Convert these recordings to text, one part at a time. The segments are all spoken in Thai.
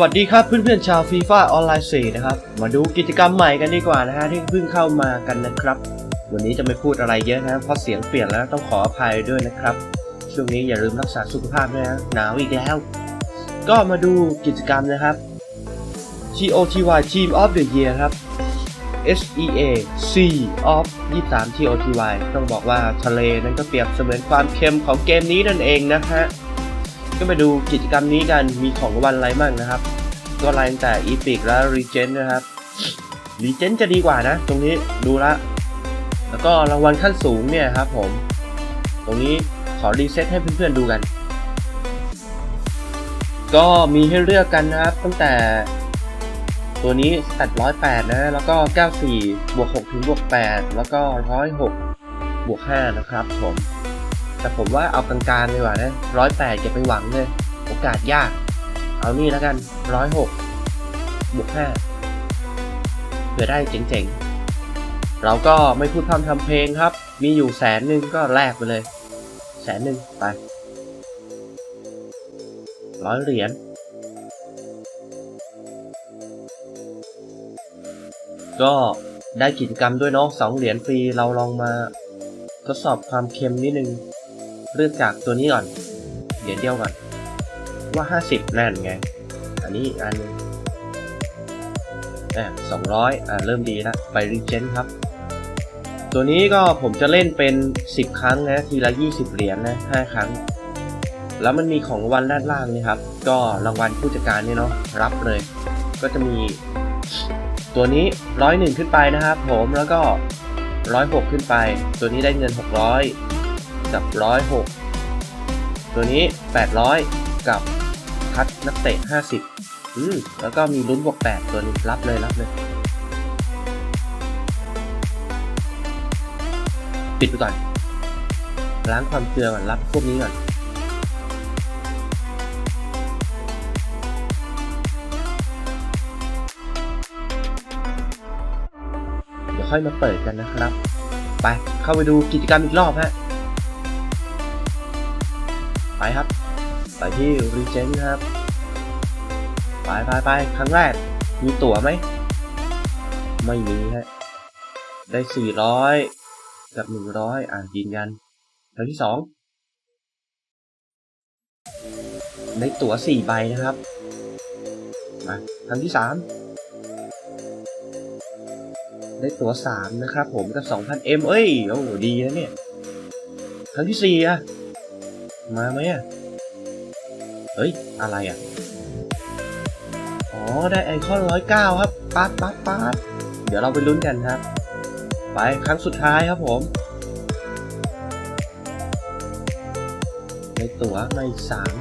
วัสดีครับเพื่อนๆชาวฟีฟ่าออนไลน์4นะครับ มาดูกิจกรรมใหม่กันดีกว่านะฮะที่เพิ่งเข้ามากันนะครับ วันนี้จะไม่พูดอะไรเยอะนะเพราะเสียงเปลี่ยนแล้วต้องขออภัยด้วยนะครับ ช่วงนี้อย่าลืมรักษาสุขภาพด้วยนะหนาวอีกแล้ว ก็มาดูกิจกรรมนะครับ TOTY Team of the Year ครับ SEA C of 23 TOTY ต้องบอกว่าทะเลนั้นก็เปรียบเสมือนความเค็มของเกมนี้นั่นเองนะฮะก็มาดูกิจกรรมนี้กันมีของรางวัลอะไรบ้างนะครับ ก็ไลน์แต่ Epic และ Regent นะครับ Regent จะดีกว่านะ ตรงนี้ดูละ แล้วก็รางวัลขั้นสูงเนี่ยครับผม ตรงนี้ขอรีเซ็ตให้เพื่อนๆดูกัน ก็มีให้เลือกกันนะครับ ตั้งแต่ตัวนี้สแตท108 นะ แล้วก็ 94 บวก 6 ถึงบวก 8 แล้วก็ 106 บวก 5 นะครับผม แต่ผมว่าเอากลางๆดีกว่านะร้อยแปดอย่าไปหวังเลย โอกาสยาก เอานี่แล้วกันร้อยหกบวกห้าเผื่อได้เจ๋งๆ เราก็ไม่พูดพร่ำทำเพลงครับ มีอยู่แสนหนึ่งก็แลกไปเลย แสนหนึ่งไปร้อยเหรียญก็ได้กิจกรรมด้วยเนาะสองเหรียญฟรีเราลองมาทดสอบความเค็มนิดนึงเริ่มจากตัวนี้ก่อน เหรียญเดียวก่อน ว่า 50 นั่นไง อันนี้อีกอันหนึงอะ200 อะ เริ่มดีแล้วไปรีเจนครับ ตัวนี้ก็ผมจะเล่นเป็น 10 ครั้งนะ ทีละ 20 เหรียญนะ5 ครั้ง แล้วมันมีของวัลด้านล่างนี่ครับ ก็รางวัลผู้จัดการเนี่ยเนาะ รับเลย ก็จะมีตัวนี้ 101 ขึ้นไปนะครับผมแล้วก็ 106 ขึ้นไป ตัวนี้ได้เงิน 600 กับ 106 ตัวนี้ 800 กับ คัดนักเตะ 50 อืมแล้วก็มีลุ้นบวก 8 ตัวนี้รับเลยรับเลย ปิดไปก่อน ล้างความเกลือก่อน รับพวกนี้ก่อนเดี๋ยวค่อยมาเปิดกันนะครับ ไปเข้าไปดูกิจกรรมอีกรอบฮะ ไปครับ ไปที่ Regent ครับ ไปไปไปครั้งแรก มีตั๋วไหม ไม่มีฮะ ได้ 400 กับ 100 อ่านยืนยันครั้งที่สองได้ตั๋ว 4 ใบนะครับ มาครั้งที่ 3 ได้ตั๋ว 3 นะครับผมกับ 2,000M เอ้ย โอ้ดีนะเนี่ย ครั้งที่ 4 อะ มาไหมอะ เฮ้ย อะไรอะ อ๋อ ได้ไอคอนร้อยเก้าครับปั๊ดปั๊ดปั๊ดเดี๋ยวเราไปลุ้นกันครับ ไปครั้งสุดท้ายครับผมในตั๋วมาอีกสาม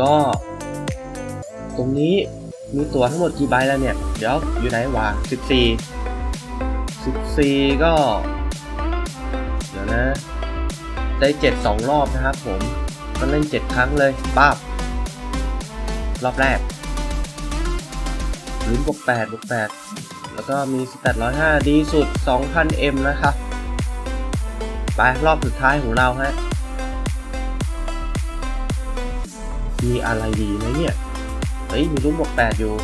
ก็ ตรงนี้มีตั๋วทั้งหมดกี่ใบแล้วเนี่ย เดี๋ยวอยู่ไหนวะสิบสี่สิบสี่ก็ เดี๋ยวนะ ได้เจ็ดสองรอบนะครับผม ก็เล่นเจ็ดครั้งเลยป้าบรอบแรกลุ้นบวกแปดบวกแปดแล้วก็มีสแตทร้อยห้าดีสุด 2,000M นะครับไปรอบสุดท้ายของเราฮะ มีอะไรดีไหมเนี่ย เฮ้ย มีลุ้นบวกแปดอยู่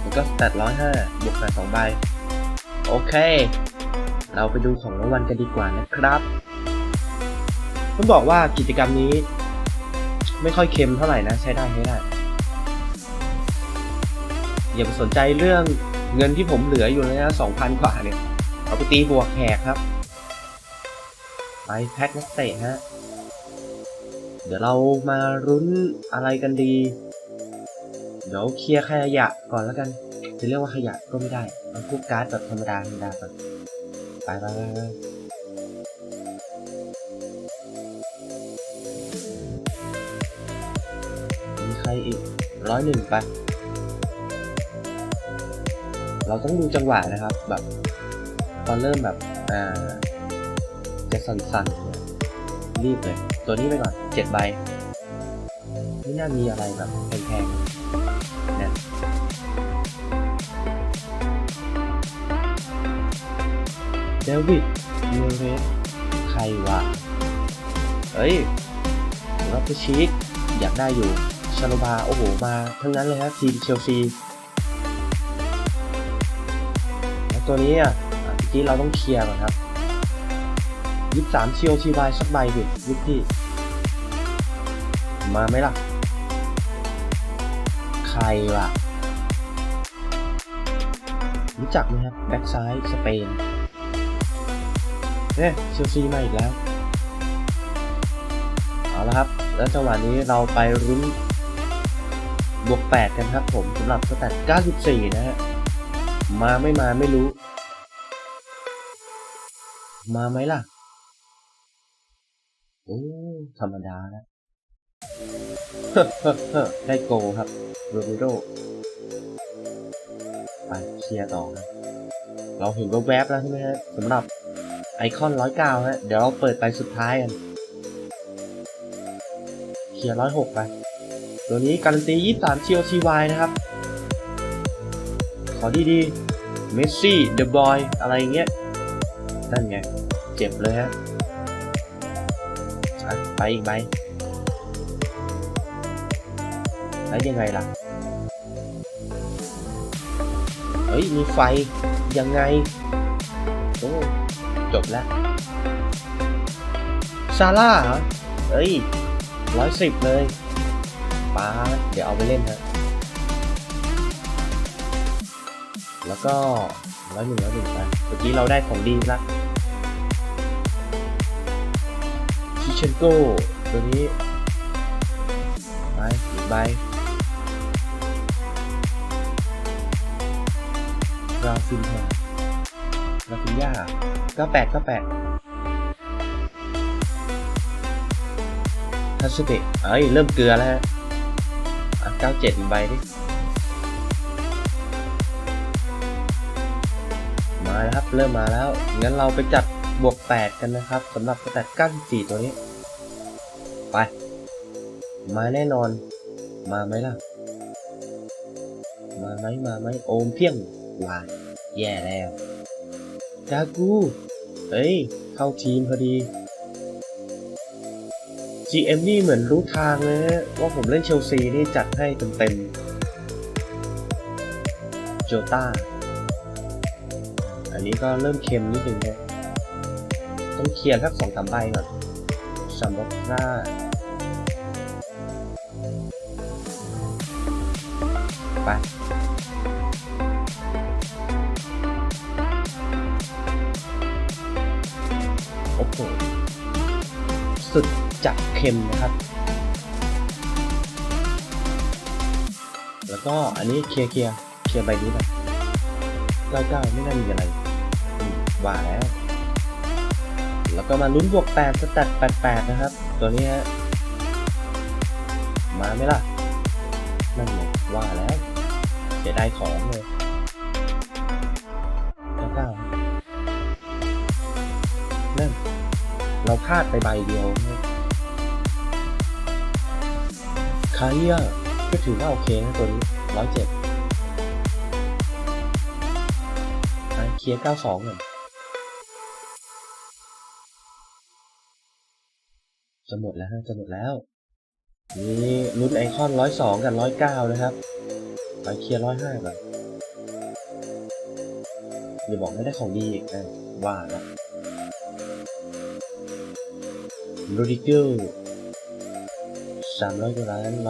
แล้วก็สแตทร้อยห้าบวกแปดสองใบ โอเค เราไปดูของรางวัลกันดีกว่านะครับ ต้องบอกว่ากิจกรรมนี้ ไม่ค่อยเค็มเท่าไหร่นะ ใช้ได้ใช้ได้อย่าไปสนใจเรื่องเงินที่ผมเหลืออยู่เลยนะสองพันกว่าเนี่ยเอาไปตีบวกแขกครับไปแพ็คนักเตะฮะ เดี๋ยวเรามารุ้นอะไรกันดี เดี๋ยวเคลียร์ขยะก่อนแล้วกัน จะเรียกว่าขยะก็ไม่ได้เอาพวกการ์ดแบบธรรมดาธรรมดาก่อนไปไปไป อีกร้อยหนึ่งไป เราต้องดูจังหวะนะครับ แบบตอนเริ่มแบบ อ่า จะสั่นๆเนี่ยรีบเลย ตัวนี้ไปก่อนเจ็ดใบ ไม่น่ามีอะไรแบบแพงๆนะเดวิดเมเรสใครวะ เฮ้ยรับไปชีกอยากได้อยู่ ชาโลบา โอ้โห มาทั้งนั้นเลยครับทีมเชลซีตัวนี้อะอะเมื่อกี้เราต้องเคลียร์ก่อนครับยี่สามเชียวทีวายสักใบดิยุคพี่มาไหมล่ะ ใครล่ะ รู้จักไหมครับ แบ็กซ้าย สเปนเนี่ยเชลซีมาอีกแล้ว เอาละครับ แล้วจังหวะนี้เราไปรุ้น บวก 8 กันครับผมสำหรับสแตท94 นะฮะ มาไม่มาไม่รู้ มาไหมล่ะ โอ้ ธรรมดานะได้โกครับโรมิโรไปเคลียร์ต่อครับเราเห็นแวบๆแล้วใช่ไหมฮะสำหรับไอคอน109ฮะ เดี๋ยวเราเปิดไปสุดท้ายกัน เคลียร์106ไป ตัวนี้การันตี 23ชิโอทีวนะครับ ขอดีๆ เมสซี่ เดอะบอย อะไรเงี้ย นั่นไง เจ็บเลยฮะ ไปอีกใบแล้วยังไงล่ะ เฮ้ย มีไฟ ยังไง โอ้จบแล้ว ซาร่าเหรอเอ้ยร้อยสิบเลย ป้า เดี๋ยวเอาไปเล่นฮะแล้วก็ร้อยหนึ่งร้อยหนึ่งไปเมื่อกี้เราได้ของดีละชิเชนโก้ตัวนี้ไปอีกใบราฟินแฮราฟินย่าก็แปดก็แปดทัสเตะเอ้ย เริ่มเกลือแล้วฮะ อะเก้าเจ็ดใบดิมาแล้วครับ เริ่มมาแล้ว งั้นเราไปจัดบวก 8 กันนะครับสำหรับสแตท94 ตัวนี้ ไป มาแน่นอน มาไหมล่ะ มาไหมมาไหมโอมเพียงวายแย่แล้วกากู เฮ้ย เข้าทีมพอดี GM นี่เหมือนรู้ทางเลยนะว่าผมเล่นเชลซีนี่จัดให้เต็มๆโจต้า อันนี้ก็เริ่มเค็มนิดนึงนะต้องเคลียร์สักสองสามใบก่อนซับัตราไปโอ้โหสุด จัดเค็มนะครับ แล้วก็อันนี้เคลียร์เคลียร์เคลียร์ใบนี้แบบเก้าเก้าไม่น่ามีอะไรว่าแล้ว แล้วก็มาลุ้นบวกแปดสแตทแปดแปดนะครับ ตัวนี้ฮะ มาไหมล่ะ นั่นไงว่าแล้วเสียดายของเลยก้าเก้านั่นเราพลาดไปใบเดียว คาเรียก็ถือว่าโอเคนะตัวนี้ร้อยเจ็ดเคลียร์92ก่อนจะหมดแล้วจะหมดแล้ว นี่ลุ้นไอคอน102กับ109นะครับ ไปเคลียร์105ก่อนอย่าบอกไม่ได้ของดีอีกนะว่าแล้วโรดิเกล 300กว่าล้าน105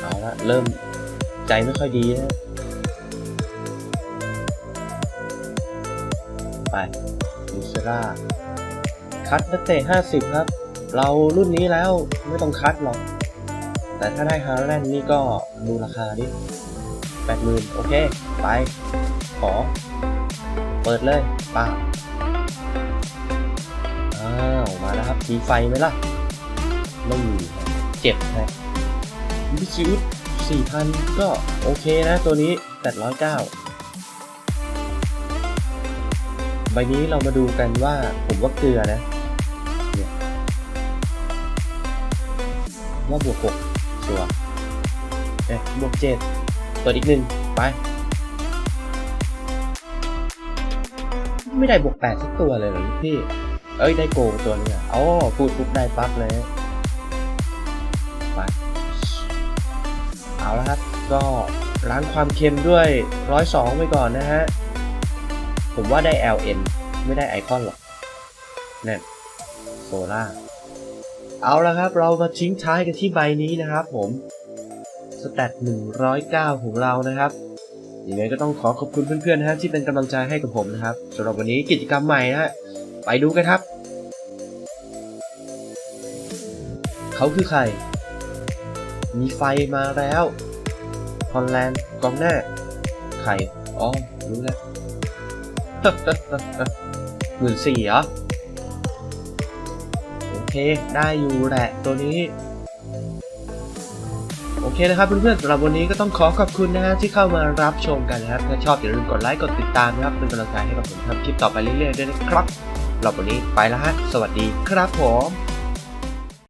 เอาละเริ่มใจไม่ค่อยดีนะไปมิเซราคัดนักเตะ50ครับ เรารุ่นนี้แล้วไม่ต้องคัดหรอก แต่ถ้าได้ฮาร์แลนด์นี่ก็ดูราคาดิ80,000โอเค ไป ขอ เปิดเลยป้าอ้าว มาแล้วครับมีไฟไหมล่ะ ไม่มีเจ็บฮะวิคิว4,000ก็โอเคนะตัวนี้809ใบนี้เรามาดูกันว่าผมว่าเกลือนะเนี่ยว่าบวกหกชัวเอ๊ะบวกเจ็ดเปิดอีกหนึ่งไปไม่ได้บวกแปดสักตัวเลยเหรอพี่ เอ้ยได้โกตัวนึงอะอ๋อพูดปุ๊บได้ปั๊บเลย เอาละครับ ก็ล้างความเค็มด้วยร้อยสองไปก่อนนะฮะ ผมว่าได้ LN ไม่ได้ไอคอนหรอกนั่นโซล่าเอาละครับ เรามาทิ้งท้ายกันที่ใบนี้นะครับผม สแตท109 ของเรานะครับยังไงก็ต้องขอขอบคุณเพื่อนๆนะฮะที่เป็นกำลังใจให้กับผมนะครับสำหรับวันนี้กิจกรรมใหม่นะฮะไปดูกันครับ เขาคือใคร มีไฟมาแล้วฮอลแลนด์กองหน้า ใคร อ๋อ รู้แล้วหมื่นสี่เหรอ โอเค ได้อยู่แหละตัวนี้ โอเคนะครับเพื่อนๆสำหรับวันนี้ก็ต้องขอขอบคุณนะฮะที่เข้ามารับชมกันนะครับถ้าชอบอย่าลืมกดไลค์กดติดตามนะครับเป็นกำลังใจให้กับผมทำคลิปต่อไปเรื่อยๆด้วยนะครับสำหรับวันนี้ไปแล้วฮะ สวัสดีครับผม